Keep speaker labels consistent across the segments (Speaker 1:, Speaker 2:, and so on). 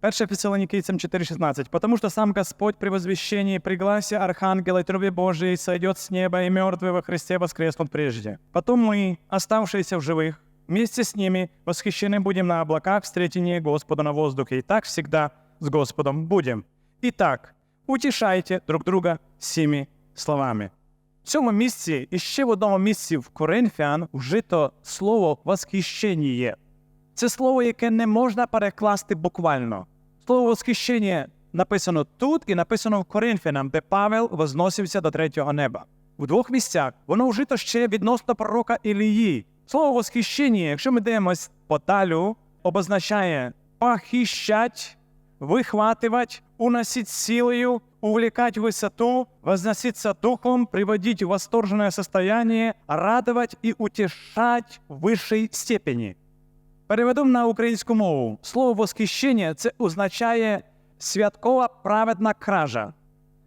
Speaker 1: 1 Фессалоникийцам 4.16. «Потому что сам Господь при возвещении, при гласе Архангела и трубе Божией сойдет с неба, и мертвые во Христе воскреснут прежде. Потом мы, оставшиеся в живых, вместе с ними восхищены будем на облаках встретения Господа на воздухе. И так всегда с Господом будем. Итак, утешайте друг друга всеми словами». В цьому місці і ще в одному місці в Коринфян вжито слово восхищення. Це слово, яке не можна перекласти буквально. Слово восхищення написано тут і написано в Коринфянам, де Павел возносився до третього неба. В двох місцях воно вжито ще відносно пророка Ілії. Слово восхищення, якщо ми дивимось подалю, обозначає похищать, выхватывать, уносить силою, увлекать в высоту, возноситься духом, приводить в восторженное состояние, радовать и утешать в высшей степени. Переведу на українську мову. Слово восхищення це означає святкова праведна кража.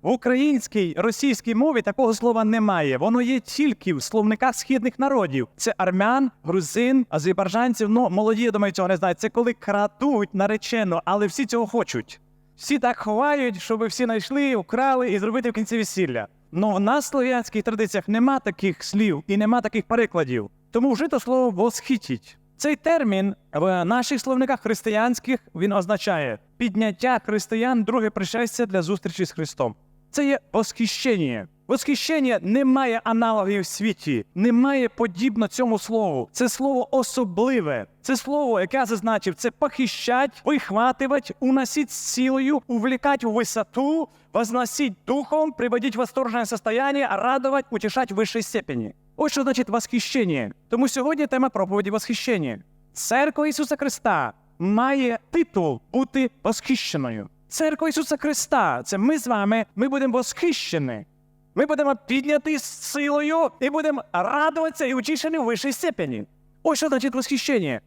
Speaker 1: В українській російській мові такого слова немає. Воно є тільки в словниках східних народів. Це армян, грузин, азербайджанців. Ну, молоді, я думаю, цього не знають. Це коли крадуть наречено, але всі цього хочуть. Всі так ховають, щоб всі знайшли, украли і зробити в кінці весілля. Ну в нас слов'янських традиціях нема таких слів і нема таких перекладів. Тому вжито слово восхитіть. Цей термін в наших словниках християнських він означає підняття християн друге пришестя для зустрічі з Христом. Це є восхищення. Восхищення не має аналогів в світі, немає подібно цьому слову. Це слово особливе. Це слово, яке я зазначив, це похищать, вихватывать, уносить силою, увлекать в висоту, возносить духом, приводить в восторженное состояние, радовать, утешать в вищій степені. Ось що значить восхищення. Тому сьогодні тема проповіді восхищення. Церква Ісуса Христа має титул бути восхищеною. Церква Ісуса Христа це ми з вами, ми будемо восхищені. Ми будемо підняті з силою і будемо радуватися і утішені в вищій степені. Ось що значить восхищення.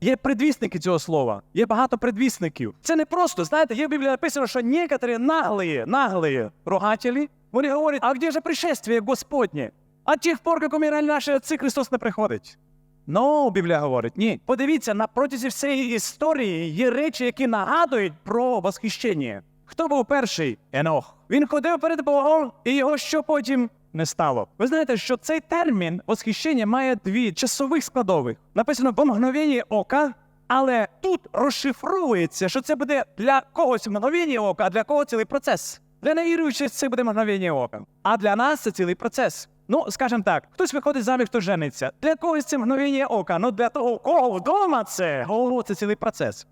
Speaker 1: Є предвісники цього слова, є багато предвісників. Це не просто, знаєте, є в Біблії написано, що некоторі наглі, наглі рогателі, вони говорять, а де ж пришествие Господнє? А тих пор, як умирали наші отці, Христос не приходить. Ну, Біблія говорить, ні. Подивіться, на протязі всієї історії є речі, які нагадують про восхищення. Хто був перший? Енох. Він ходив перед Богом, і його що потім не стало. Ви знаєте, що цей термін восхищення має дві часових складових. Написано в мгновенні ока, але тут розшифровується, що це буде для когось мгновення ока, а для кого цілий процес. Для невіруючих це буде мгновення ока. А для нас це цілий процес. Ну, скажімо так, хтось виходить заміж, хто жениться. Для когось це мгновення ока, ну для того, у кого вдома це, о, це цілий процес.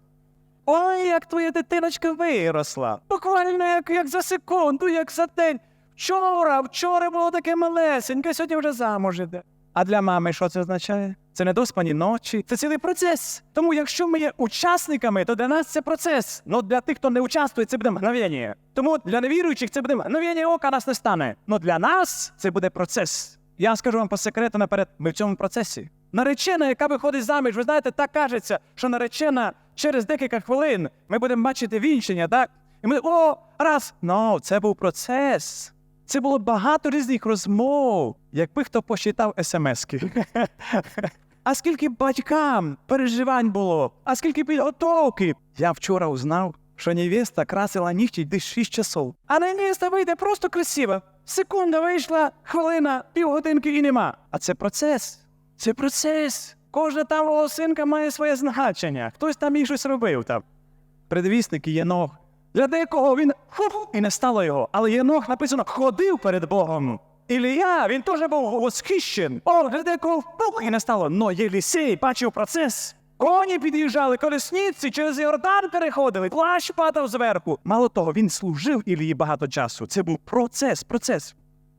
Speaker 1: Ой, як твоя дитиночка виросла. Буквально як, як за секунду, як за день. Вчора, вчора було таке малесеньке, сьогодні вже замуж іде. А для мами що це означає? Це недоспані ночі, це цілий процес. Тому якщо ми є учасниками, то для нас це процес. Ну для тих, хто не участвує, це буде мгновення. Тому для невіруючих це буде мгновення ока нас не стане. Ну для нас це буде процес. Я скажу вам по секрету наперед, ми в цьому процесі. Наречена, яка виходить заміж, ви знаєте, так кажеться, що наречена через декілька хвилин ми будемо бачити вінчення, так? І ми о, раз. Ну, це був процес. Це було багато різних розмов, якби хто посчитав смски. А скільки батькам переживань було, а скільки підготовки. Я вчора узнав, що невеста красила нігті десь 6 часов. А невеста вийде просто красива. Секунда вийшла, хвилина, півгодинки і нема. А це процес. Це процес. Кожна там волосинка має своє значення. Хтось там їй щось робив там. Предвісник Єнох. Для декого він фу, і не стало його. Але Єнох написано ходив перед Богом. Ілія, він теж був восхищен. О, для декого фух, і не стало. Но Єлісей бачив процес. Коні під'їжджали, колесниці через Йордан переходили, плащ падав зверху. Мало того, він служив Ілії багато часу. Це був процес, процес.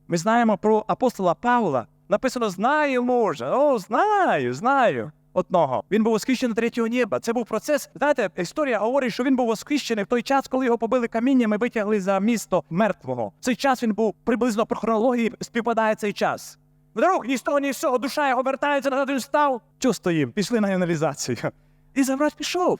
Speaker 1: Ми знаємо про апостола Павла. Написано знаю, може. О, знаю, знаю. Одного. Він був восхищений третього неба. Це був процес. Знаєте, історія говорить, що він був восхищений в той час, коли його побили каміннями, витягли за місто мертвого. Цей час він був приблизно по хронології співпадає цей час. Вдруг ні з того, ні з цього душа його вертається назад він став. Чого стоїм? Пішли на аналізацію. І забрать пішов.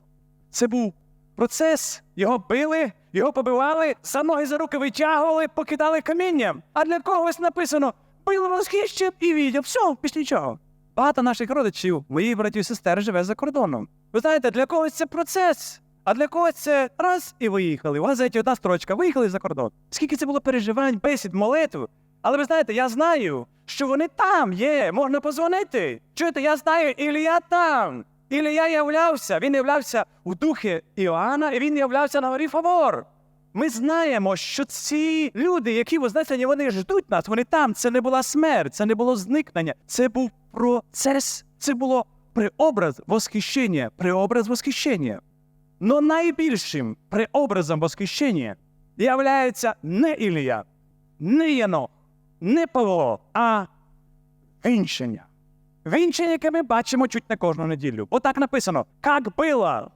Speaker 1: Це був процес. Його били, його побивали, за ноги за руки витягували, покидали камінням. А для когось написано били восхищен і віддяв. Все, після нічого. Багато наших родичів, моїх братів і сестер живе за кордоном. Ви знаєте, для когось це процес. А для когось це раз і виїхали. В газеті одна строчка, виїхали за кордон. Скільки це було переживань, бесід, молитв. Але ви знаєте, я знаю, що вони там є, можна позвонити. Чуєте, я знаю, Ілія там. Ілія являвся, він являвся у духі Іоанна, і він являвся на горі Фавор. Ми знаємо, що ці люди, які вознесені, вони ждуть нас, вони там. Це не була смерть, це не було зникнення, це був процес, це було преобраз восхищення, преобраз восхищення. Но найбільшим преобразом восхищення являється не Ілія, не Єнох, не Павло, а вінчення. Вінчення, яке ми бачимо чуть не кожну неділю. Отак написано: «Как було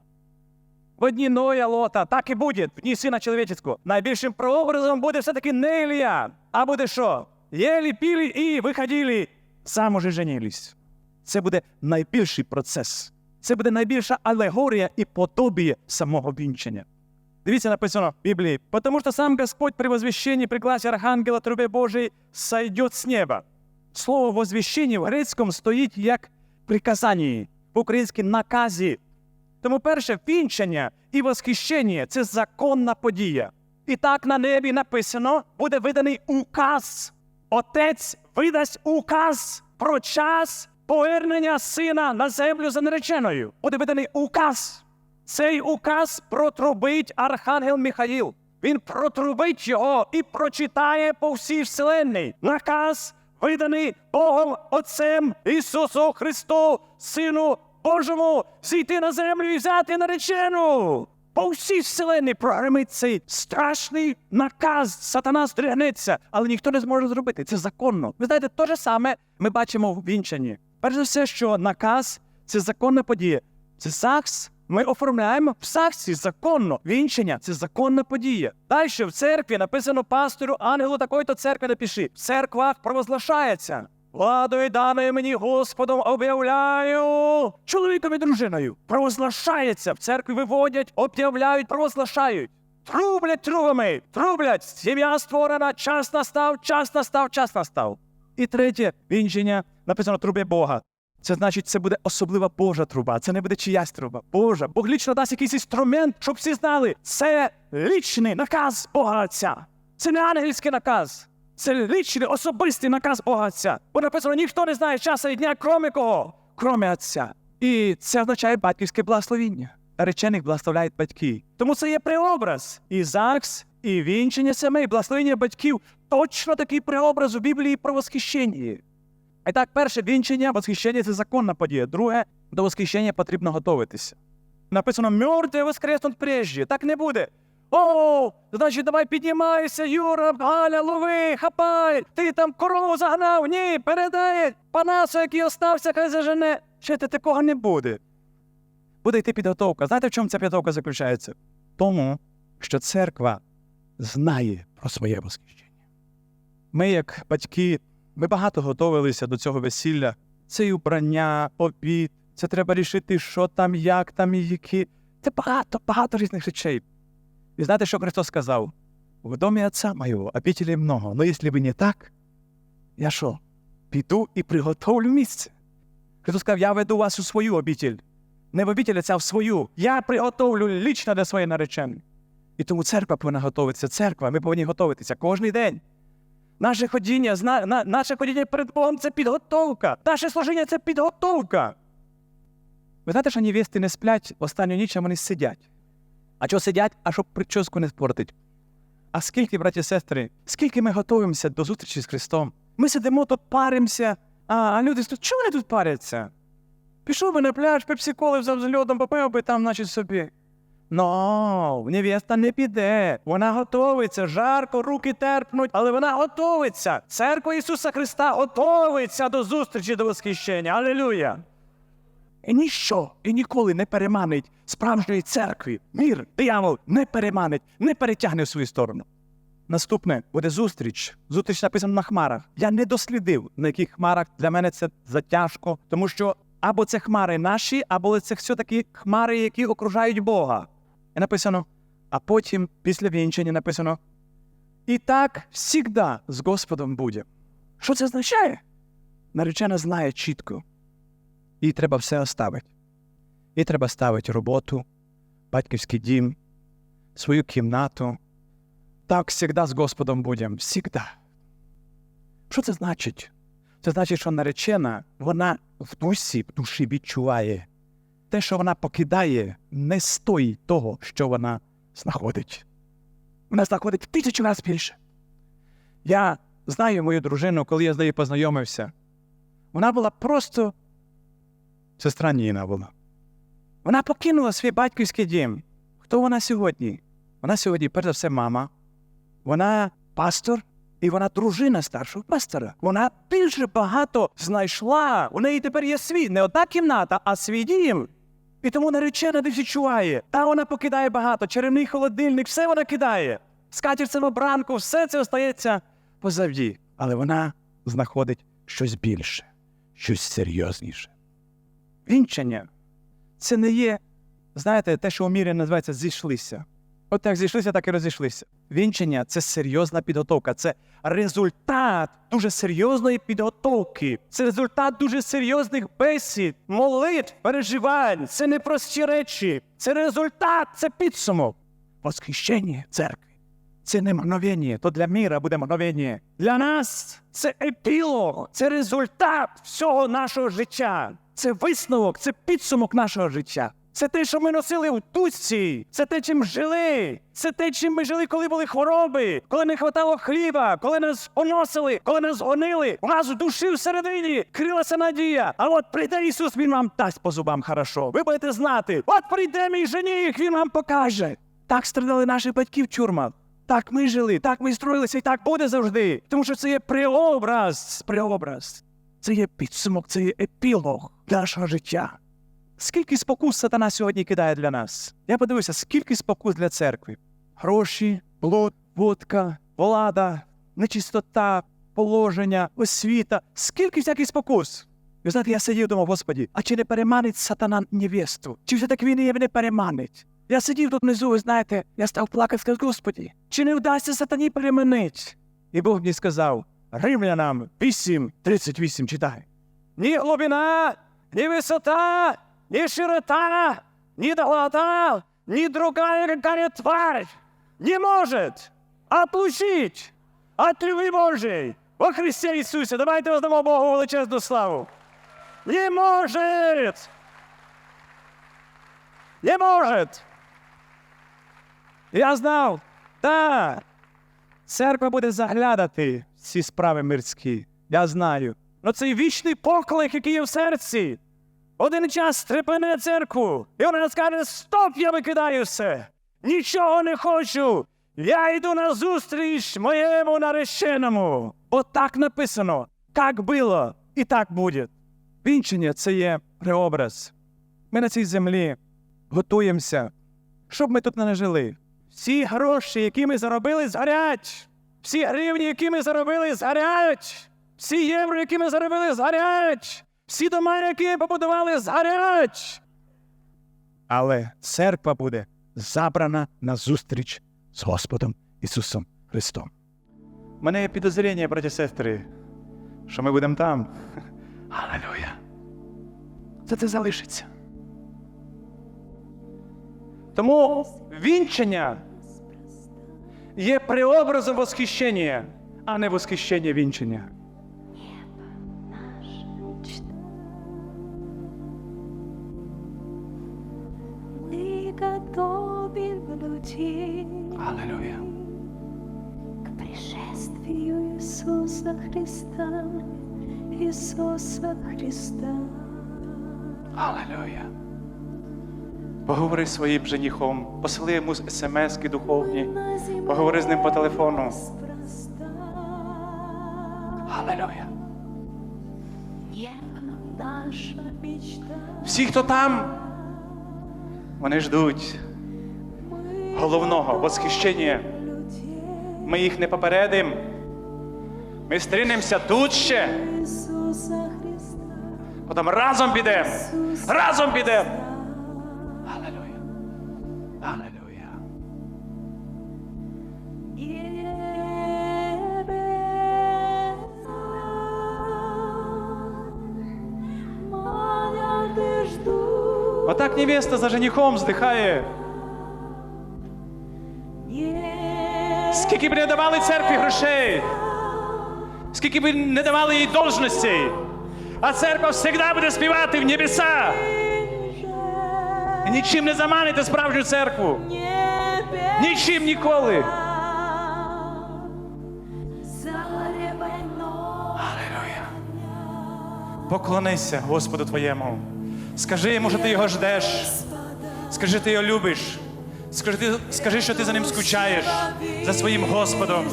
Speaker 1: в одні Ноя Лота, так і буде в дні сина чоловічого. Найбільшим прообразом буде все-таки не Ілія, а буде що? Єлі, пілі і виходили, сам уже женились. Це буде найбільший процес. Це буде найбільша алегорія і подобіє самого вінчення. Дивіться, написано в Біблії, «Потому що сам Господь при возвещении при Архангела трубе Божией сойдет с неба. Слово возвіщення в грецькому стоїть як приказанні, по-українськи наказі. Тому перше вінчення і восхищення це законна подія. І так на небі написано, буде виданий указ. Отець видасть указ про час повернення сина на землю за нареченою. Буде виданий указ. Цей указ протрубить архангел Михаїл. Він протрубить його і прочитає по всій вселенній. Наказ виданий Богом Отцем Ісусу Христу, Сину Божому, зійти на землю і взяти наречену. По всій вселенні прогремить цей страшний наказ. Сатана здригнеться, але ніхто не зможе зробити. Це законно. Ви знаєте, те ж саме ми бачимо в вінчанні. Перш за все, що наказ це законна подія. Це ЗАГС. Ми оформляємо в ЗАГСі законно. Вінчення це законна подія. Далі в церкві написано пастору, ангелу такої-то церкви напиши. В церквах провозглашається. Владою даною мені Господом об'являю чоловіком і дружиною. Провозглашається. В церкві виводять, об'являють, провозглашають. Трублять трубами, трублять. Сім'я створена, час настав, час настав, час настав. І третє вінчення написано трубі Бога. Це значить, це буде особлива Божа труба. Це не буде чиясь труба. Божа. Бог лічно дасть якийсь інструмент, щоб всі знали. Це лічний наказ Бога Отця. Це не ангельський наказ. Це лічний особистий наказ Бога Отця. Бо написано, ніхто не знає часу і дня, кроме кого, кроме Отця. І це означає батьківське благословіння. Наречених благословляють батьки. Тому це є преобраз. І ЗАГС, і вінчення сімей, благословення батьків точно такий преобраз у Біблії про восхищення. І так, перше вінчення, восхищення це законна подія. Друге, до восхищення потрібно готуватися. Написано мертві воскреснуть прежде. Так не буде. О, значить, давай піднімайся, Юра, Галя, лови, хапай, ти там корову загнав, ні, передай панасу, який остався, хай зажене. Ще ти такого не буде. Буде йти підготовка. Знаєте, в чому ця підготовка заключається? Тому, що церква знає про своє восхищення. Ми, як батьки, ми багато готувалися до цього весілля. Це і убрання, обід, це треба рішити, що там, як там і які. Це багато, багато різних речей. І знаєте, що Христос сказав? В домі Отця моєго обителей много, но якщо ви не так, я що? Піду і приготовлю місце. Христос сказав, я веду вас у свою обитель. Не в обитель Отця, а в свою. Я приготовлю лічно для своєї нареченої. І тому церква повинна готуватися. Церква, ми повинні готуватися кожен день. Наше ходіння, наше ходіння перед Богом це підготовка. Наше служіння це підготовка. Ви знаєте, що невести не сплять останню ніч, а вони сидять. А чого сидять? А щоб прическу не спортить. А скільки, браті і сестри, скільки ми готуємося до зустрічі з Христом? Ми сидимо тут, паримося, а, а люди скажуть, чого вони тут паряться? Пішов би на пляж, пепсиколи взяв з льодом, попив би там, значить, собі. Ну, невеста не піде. Вона готовиться, жарко, руки терпнуть, але вона готовиться. Церква Ісуса Христа готовиться до зустрічі, до восхищення. Алілюя! І ніщо і ніколи не переманить справжньої церкви. Мір, диявол не переманить, не перетягне в свою сторону. Наступне буде зустріч. Зустріч написано на хмарах. Я не дослідив, на яких хмарах для мене це затяжко, тому що або це хмари наші, або це все-таки хмари, які окружають Бога. І написано, а потім, після вінчення, написано: І так завжди з Господом буде. Що це означає? Наречена знає чітко. Їй треба все оставити. Їй треба ставити роботу, батьківський дім, свою кімнату. Так завжди з Господом будемо. Всігда. Що це значить? Це значить, що наречена, вона в дусі, в душі відчуває. Те, що вона покидає, не стоїть того, що вона знаходить. Вона знаходить в тисячу разів більше. Я знаю мою дружину, коли я з нею познайомився. Вона була просто сестра Ніна була. Вона покинула свій батьківський дім. Хто вона сьогодні? Вона сьогодні, перш за все, мама. Вона пастор, і вона дружина старшого пастора. Вона більше багато знайшла. У неї тепер є свій, не одна кімната, а свій дім. І тому наречена не відчуває. Та вона покидає багато, черевний холодильник, все вона кидає. Скатір самобранку, все це остається позавді. Але вона знаходить щось більше, щось серйозніше. Вінчання це не є, знаєте, те, що у мірі називається зійшлися. От як зійшлися, так і розійшлися. Вінчання це серйозна підготовка, це результат дуже серйозної підготовки, це результат дуже серйозних бесід, молитв, переживань. Це не прості речі, це результат, це підсумок. Восхищення церкви. Це не мгновення, то для міра буде мгновення. Для нас це епілог, це результат всього нашого життя. Це висновок, це підсумок нашого життя. Це те, що ми носили в дусі, це те, чим жили. Це те, чим ми жили, коли були хвороби, коли не хватало хліба, коли нас поносили, коли нас гонили. У нас в душі всередині крилася надія. А от прийде Ісус, Він вам дасть по зубам хорошо. Ви будете знати. От прийде мій жених, Він вам покаже. Так страдали наші батьки в тюрмах. Так ми жили, так ми строїлися, і так буде завжди. Тому що це є преобраз, преобраз. Це є підсумок, це є епілог нашого життя. Скільки спокус сатана сьогодні кидає для нас? Я подивився, скільки спокус для церкви: гроші, блуд, водка, влада, нечистота, положення, освіта. Скільки всяких спокус? Ви знаєте, я сидів думав, Господі, а чи не переманить сатана невесту? Чи все-таки він її не переманить? Я сидів тут внизу, ви знаєте, я став плакати, сказав, Господі, чи не вдасться сатані переманити? І Бог мені сказав, Римлянам 8, 38, читай. Ні глибина, ні висота, ні широта, ні долгота, ні другая какая тварь не может отлучить от любви Божьей во Христе Ісусі. Давайте воздамо Богу величезну славу. Не может! Не может! Я знав, так, церква буде заглядати в ці справи мирські. Я знаю. Ну цей вічний поклик, який є в серці. Один час стрепене церкву, і вона скаже: Стоп, я викидаю все! Нічого не хочу! Я йду на зустріч моєму нареченому. От так написано. Так було і так буде. Вінчення це є преобраз. Ми на цій землі готуємося, щоб ми тут не жили. Всі гроші, які ми заробили, згорять. Всі гривні, які ми заробили, згорять. Всі євро, які ми заробили, згорять. Всі дома, які ми побудували, згорять. Але церква буде забрана на зустріч з Господом Ісусом Христом. У мене є підозріння, браті сестри, що ми будемо там. Аллилуйя. Це це залишиться. Тому вінчення є преобразом восхищення, а не восхищення вінчення. Аллилуйя.
Speaker 2: к пришествию Иисуса Христа, Иисуса Христа.
Speaker 1: Аллилуйя. Поговори зі своїм женихом, посили йому смски духовні, поговори з ним по телефону. Аллилуйя. Всі, хто там, вони ждуть головного восхищення. Ми їх не попередимо. Ми стрінемося тут ще, потім разом підемо. Разом підемо. Hallelujah. Вот так невеста за женихом вздыхает.
Speaker 2: Скільки б не давали церкві грошей, скільки б не давали їй должностей, а церква завжди буде співати в небесах. І нічим не заманите справжню церкву. Нічим ніколи. Аллилуйя. Поклонися Господу Твоєму. Скажи йому, що ти його ждеш. Скажи, ти його любиш. Скажи, скажи, що ти за ним скучаєш, за своїм Господом.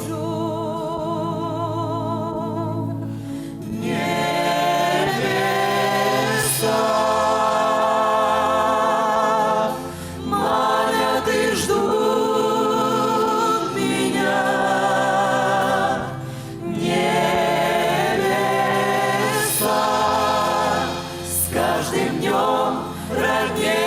Speaker 1: pragnienie.